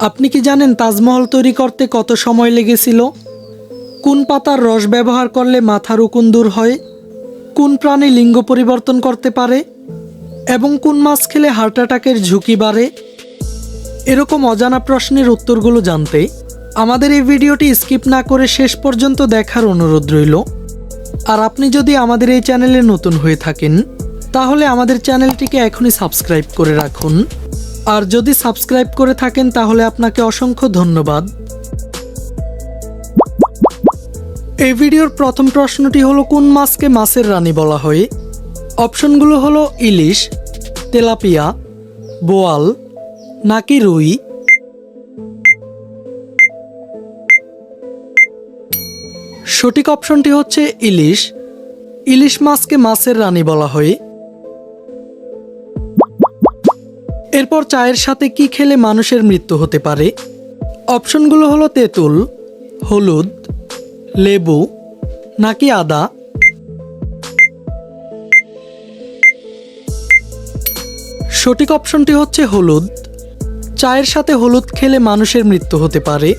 আপনি কি জানেন তাজমহল তৈরি করতে কত সময় লেগেছিল? কোন পাতার রস ব্যবহার করলে মাথার উকুন দূর হয়? কোন প্রাণী লিঙ্গ পরিবর্তন করতে পারে? এবং কোন মাছ খেলে হার্ট অ্যাটাকের ঝুঁকি বাড়ে? এরকম অজানা প্রশ্নের উত্তরগুলো জানতে আমাদের এই ভিডিওটি স্কিপ না করে শেষ পর্যন্ত দেখার অনুরোধ রইল। আর আপনি যদি আমাদের এই চ্যানেলে নতুন হয়ে থাকেন, তাহলে আমাদের চ্যানেলটিকে এখনই সাবস্ক্রাইব করে রাখুন। আর যদি সাবস্ক্রাইব করে থাকেন তাহলে আপনাকে অসংখ্য ধন্যবাদ। এই ভিডিওর প্রথম প্রশ্নটি হলো, কোন মাছকে মাছের রানী বলা হয়? অপশনগুলো হলো, ইলিশ, তেলাপিয়া, বোয়াল, নাকি রুই? সঠিক অপশনটি হচ্ছে, ইলিশ। ইলিশ মাছকে মাছের রানী বলা হয়। এরপর চায়ের সাথে কি খেলে মানুষের মৃত্যু হতে পারে? অপশনগুলো হলো তেঁতুল, হলুদ, লেবু, নাকি আদা? সঠিক অপশনটি হচ্ছে হলুদ। চায়ের সাথে হলুদ খেলে মানুষের মৃত্যু হতে পারে।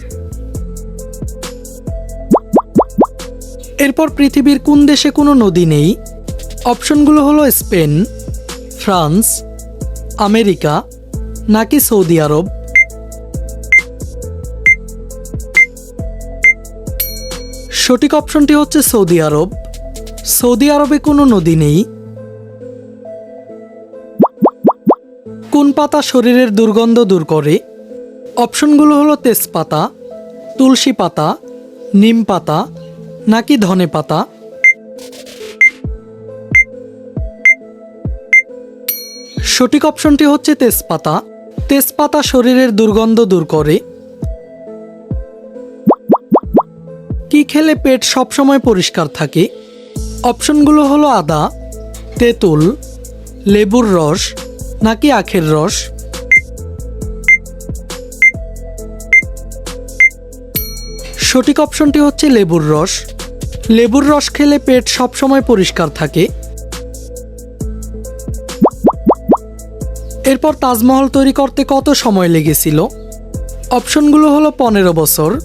এরপর পৃথিবীর কোন দেশে কোনো নদী নেই? অপশনগুলো হলো স্পেন, ফ্রান্স, আমেরিকা নাকি সৌদি আরব? সঠিক অপশনটি হচ্ছে সৌদি আরব। সৌদি আরবে কোনো নদী নেই। কোন পাতা শরীরের দুর্গন্ধ দূর করে? অপশনগুলো হলো তেজপাতা, তুলসী পাতা, নিম পাতা নাকি ধনে পাতা? সঠিক অপশনটি হচ্ছে তেজপাতা। তেজপাতা শরীরের দুর্গন্ধ দূর করে। কি খেলে পেট সবসময় পরিষ্কার থাকে? অপশনগুলো হলো আদা, তেঁতুল, লেবুর রস, নাকি আখের রস? সঠিক অপশনটি হচ্ছে লেবুর রস। লেবুর রস খেলে পেট সবসময় পরিষ্কার থাকে। এরপর তাজমহল তৈরি করতে কত সময় লেগেছিল? অপশনগুলো হলো পনেরো বছর,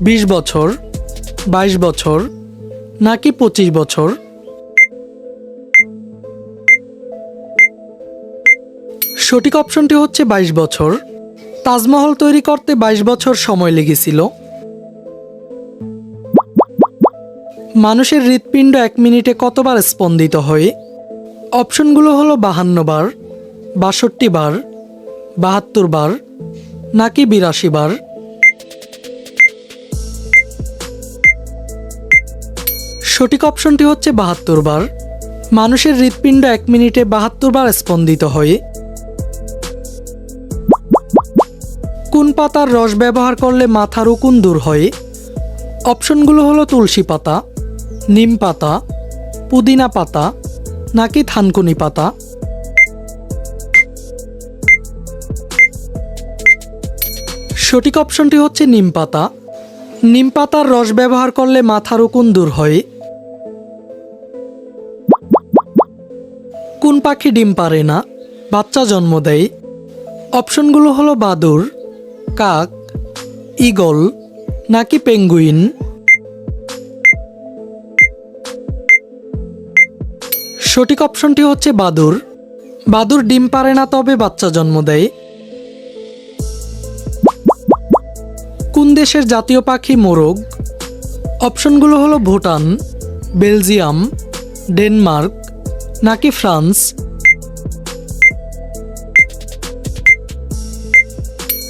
বিশ বছর, বাইশ বছর, নাকি পঁচিশ বছর। সঠিক অপশনটি হচ্ছে বাইশ বছর। তাজমহল তৈরি করতে বাইশ বছর সময় লেগেছিল। মানুষের হৃৎপিণ্ড এক মিনিটে কতবার স্পন্দিত হয়? অপশনগুলো হলো বাহান্ন বার। বাষট্টি বার, বাহাত্তর বার, নাকি বিরাশি বার? সঠিক অপশনটি হচ্ছে বাহাত্তর বার। মানুষের হৃৎপিণ্ড এক মিনিটে বাহাত্তর বার স্পন্দিত হয়। কোন পাতার রস ব্যবহার করলে মাথার উকুন দূর হয়? অপশনগুলো হলো তুলসী পাতা, নিম পাতা, পুদিনা পাতা, নাকি থানকুনি পাতা? সঠিক অপশনটি হচ্ছে নিম পাতা। নিম পাতার রস ব্যবহার করলে মাথার উকুন দূর হয়। কোন পাখি ডিম পারে না? বাচ্চা জন্ম দেয়। অপশনগুলো হলো বাদুর, কাক ঈগল নাকি পেঙ্গুইন। সঠিক অপশনটি হচ্ছে বাদুর। বাদুর ডিম পারে না তবে বাচ্চা জন্ম দেয়। দেশের জাতীয় পাখি মোরগ। অপশনগুলো হলো ভুটান, বেলজিয়াম, ডেনমার্ক, নাকি ফ্রান্স।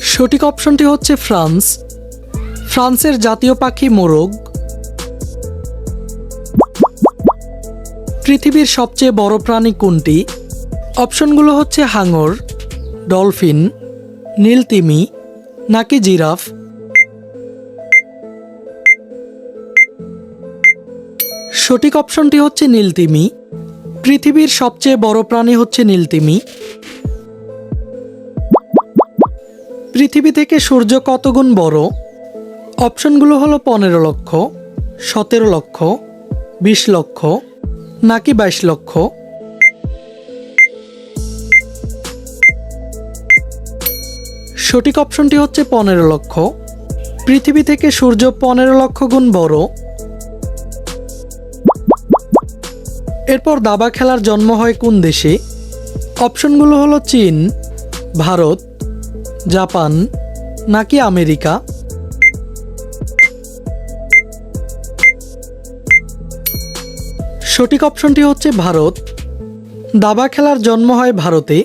সঠিক অপশনটি হচ্ছে ফ্রান্স। ফ্রান্সের জাতীয় পাখি মোরগ। পৃথিবীর সবচেয়ে বড় প্রাণী কোনটি? অপশনগুলো হচ্ছে হাঙর, ডলফিন, নীলতিমি, নাকি জিরাফ। সঠিক অপশনটি হচ্ছে নীলতিমি। পৃথিবীর সবচেয়ে বড় প্রাণী হচ্ছে নীলতিমি। পৃথিবী থেকে সূর্য কত গুণ বড়? অপশনগুলো হলো পনেরো লক্ষ, সতেরো লক্ষ, বিশ লক্ষ, নাকি বাইশ লক্ষ। সঠিক অপশনটি হচ্ছে পনেরো লক্ষ। পৃথিবী থেকে সূর্য পনেরো লক্ষ গুণ বড়। এরপর দাবা খেলার জন্ম হয় কোন দেশে? অপশনগুলো হলো চীন, ভারত, জাপান, নাকি আমেরিকা? সঠিক অপশনটি হচ্ছে ভারত। দাবা খেলার জন্ম হয় ভারতে।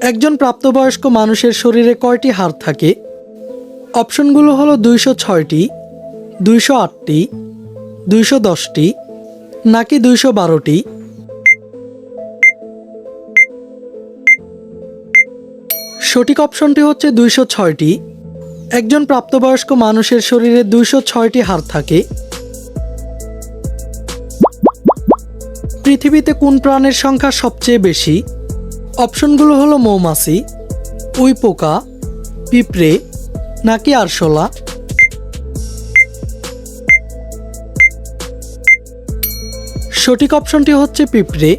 একজন প্রাপ্তবয়স্ক মানুষের শরীরে কয়টি হাড় থাকে? অপশনগুলো হলো দুইশো ছয়টি, দুইশো আটটি দুইশো দশটি, নাকি দুইশো বারোটি? সঠিক অপশনটি হচ্ছে দুইশো ছয়টি। একজন প্রাপ্তবয়স্ক মানুষের শরীরে দুইশো ছয়টি হাড় থাকে। পৃথিবীতে কোন প্রাণের সংখ্যা সবচেয়ে বেশি? অপশনগুলো হলো মৌমাছি উই পোকা পিঁপড়ে, নাকি আরশোলা? সঠিক অপশনটি হচ্ছে পিঁপড়ে।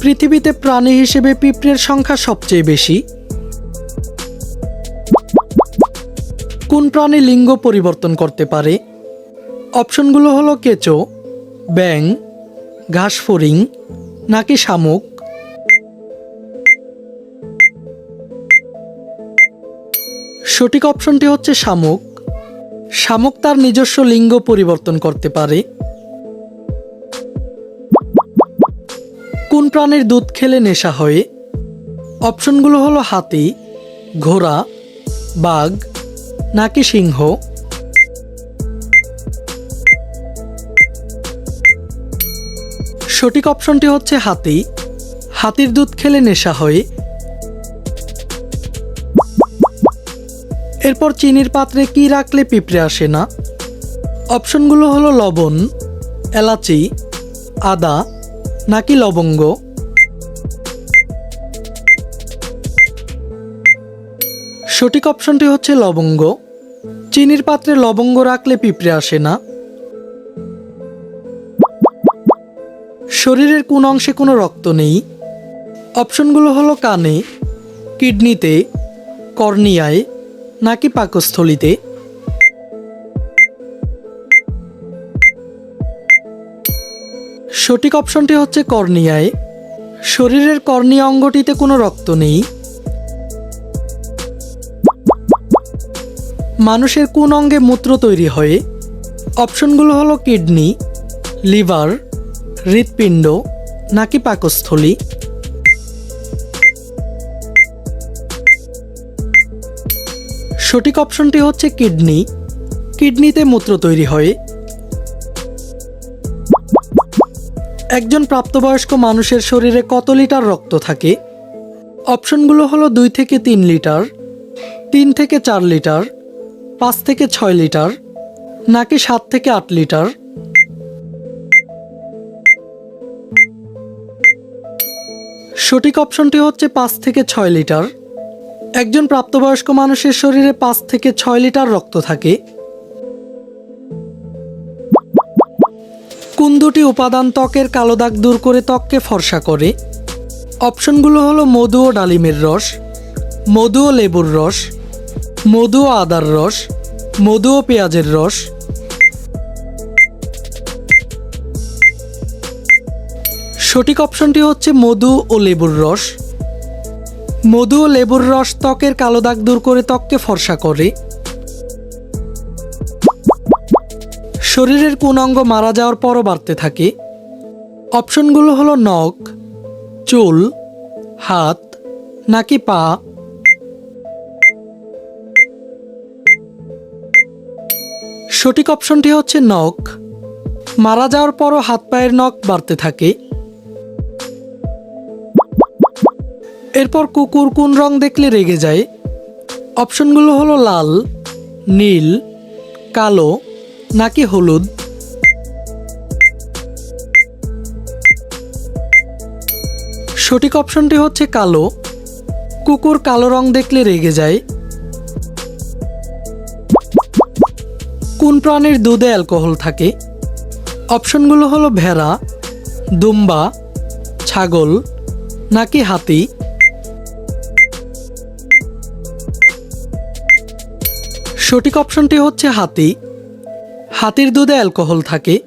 পৃথিবীতে প্রাণী হিসেবে পিঁপড়ের সংখ্যা সবচেয়ে বেশি। কোন প্রাণী লিঙ্গ পরিবর্তন করতে পারে? অপশনগুলো হলো কেঁচো ব্যাং ঘাসফড়িং, নাকি শামুক? সঠিক অপশনটি হচ্ছে শামুক। শামুক তার নিজস্ব লিঙ্গ পরিবর্তন করতে পারে। প্রাণীর দুধ খেলে নেশা হয়, অপশনগুলো হলো হাতি, ঘোড়া, বাঘ, নাকি সিংহ। সঠিক অপশনটি হচ্ছে হাতি। হাতির দুধ খেলে নেশা হয়। এরপর চিনির পাত্রে কি রাখলে পিঁপড়ে আসে না? অপশনগুলো হলো লবণ, এলাচি, আদা নাকি লবঙ্গ? সঠিক অপশনটি হচ্ছে লবঙ্গ। চিনির পাত্রে লবঙ্গ রাখলে পিঁপড়ে আসে না। শরীরের কোন অংশে কোনো রক্ত নেই। অপশনগুলো হলো কানে, কিডনিতে, কর্নিয়ায়, নাকি পাকস্থলিতে। সঠিক অপশনটি হচ্ছে কর্নিয়ায়। শরীরের কর্নিয়া অঙ্গটিতে কোনো রক্ত নেই। মানুষের কোন অঙ্গে মূত্র তৈরি হয়? অপশনগুলো হলো কিডনি, লিভার, হৃৎপিণ্ড নাকি পাকস্থলী। সঠিক অপশনটি হচ্ছে কিডনি। কিডনিতে মূত্র তৈরি হয়। একজন প্রাপ্তবয়স্ক মানুষের শরীরে কত লিটার রক্ত থাকে? অপশনগুলো হলো দুই থেকে তিন লিটার, তিন থেকে চার লিটার, পাঁচ থেকে ছয় লিটার, নাকি সাত থেকে আট লিটার? সঠিক অপশনটি হচ্ছে পাঁচ থেকে ছয় লিটার। একজন প্রাপ্তবয়স্ক মানুষের শরীরে পাঁচ থেকে ছয় লিটার রক্ত থাকে। কোন দুটি উপাদান ত্বকের কালো দাগ দূর করে ত্বককে ফর্সা করে। অপশনগুলো হলো মধু ও ডালিমের রস, মধু ও লেবুর রস, মধু ও আদার রস, মধু ও পেঁয়াজের রস। সঠিক অপশনটি হচ্ছে মধু ও লেবুর রস। মধু ও লেবুর রস ত্বকের কালো দাগ দূর করে ত্বককে ফর্সা করে। শরীরের কোন অঙ্গ মারা যাওয়ার পরও বাড়তে থাকে। অপশনগুলো হলো নখ, চুল, হাত, নাকি পা। সঠিক অপশনটি হচ্ছে নখ। মারা যাওয়ার পরও হাত পায়ের নখ বাড়তে থাকে। এরপর কুকুর কোন রং দেখলে রেগে যায়? অপশনগুলো হলো লাল, নীল, কালো। নাকি হলুদ? সঠিক অপশনটি হচ্ছে কালো। কুকুর কালো রং দেখলে রেগে যায়। কোন প্রাণীর দুধে অ্যালকোহল থাকে? অপশনগুলো হলো ভেড়া, দুম্বা, ছাগল নাকি হাতি? সঠিক অপশনটি হচ্ছে হাতি। হাতির দুধে অ্যালকোহল থাকে?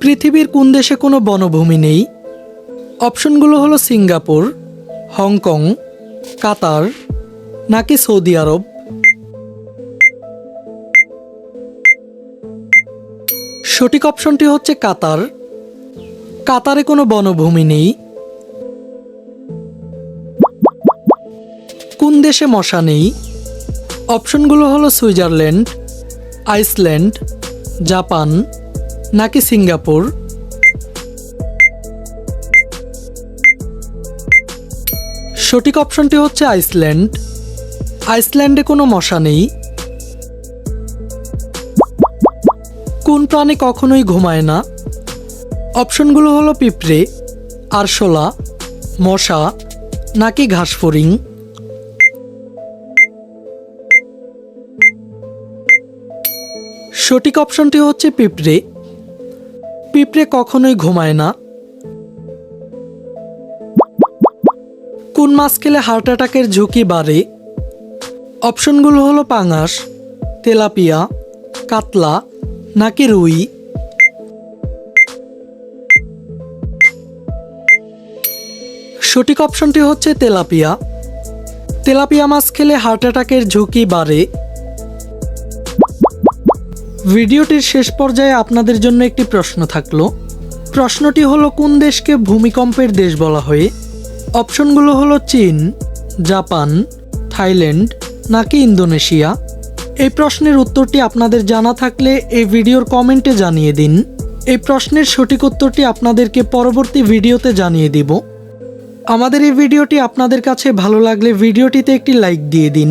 পৃথিবীর কোন দেশে কোনো বনভূমি নেই? অপশনগুলো হলো সিঙ্গাপুর, হংকং, কাতার, নাকি সৌদি আরব? সঠিক অপশনটি হচ্ছে কাতার। কাতারে কোনো বনভূমি নেই। কোন দেশে মশা নেই? অপশনগুলো হলো সুইজারল্যান্ড, আইসল্যান্ড, জাপান, নাকি সিঙ্গাপুর? সঠিক অপশনটি হচ্ছে আইসল্যান্ড। আইসল্যান্ডে কোনো মশা নেই। কোন প্রাণী কখনোই ঘুমায় না। অপশনগুলো হলো পিঁপড়ে, আরশোলা, মশা, নাকি ঘাসফড়িং? সঠিক অপশনটি হচ্ছে পিঁপড়ে। পিঁপড়ে কখনোই ঘুমায় না। কোন মাছ খেলে হার্ট অ্যাটাকের ঝুঁকি বাড়ে? অপশনগুলো হলো পাঙাশ, তেলাপিয়া, কাতলা নাকি রুই? সঠিক অপশনটি হচ্ছে তেলাপিয়া। তেলাপিয়া মাছ খেলে হার্ট অ্যাটাকের ঝুঁকি বাড়ে। ভিডিওটির শেষ পর্যায়ে আপনাদের জন্য একটি প্রশ্ন থাকল। প্রশ্নটি হলো, কোন দেশকে ভূমিকম্পের দেশ বলা হয়? অপশনগুলো হলো চীন, জাপান, থাইল্যান্ড নাকি ইন্দোনেশিয়া? এই প্রশ্নের উত্তরটি আপনাদের জানা থাকলে এই ভিডিওর কমেন্টে জানিয়ে দিন। এই প্রশ্নের সঠিক উত্তরটি আপনাদেরকে পরবর্তী ভিডিওতে জানিয়ে দিব। আমাদের এই ভিডিওটি আপনাদের কাছে ভালো লাগলে ভিডিওটিতে একটি লাইক দিয়ে দিন।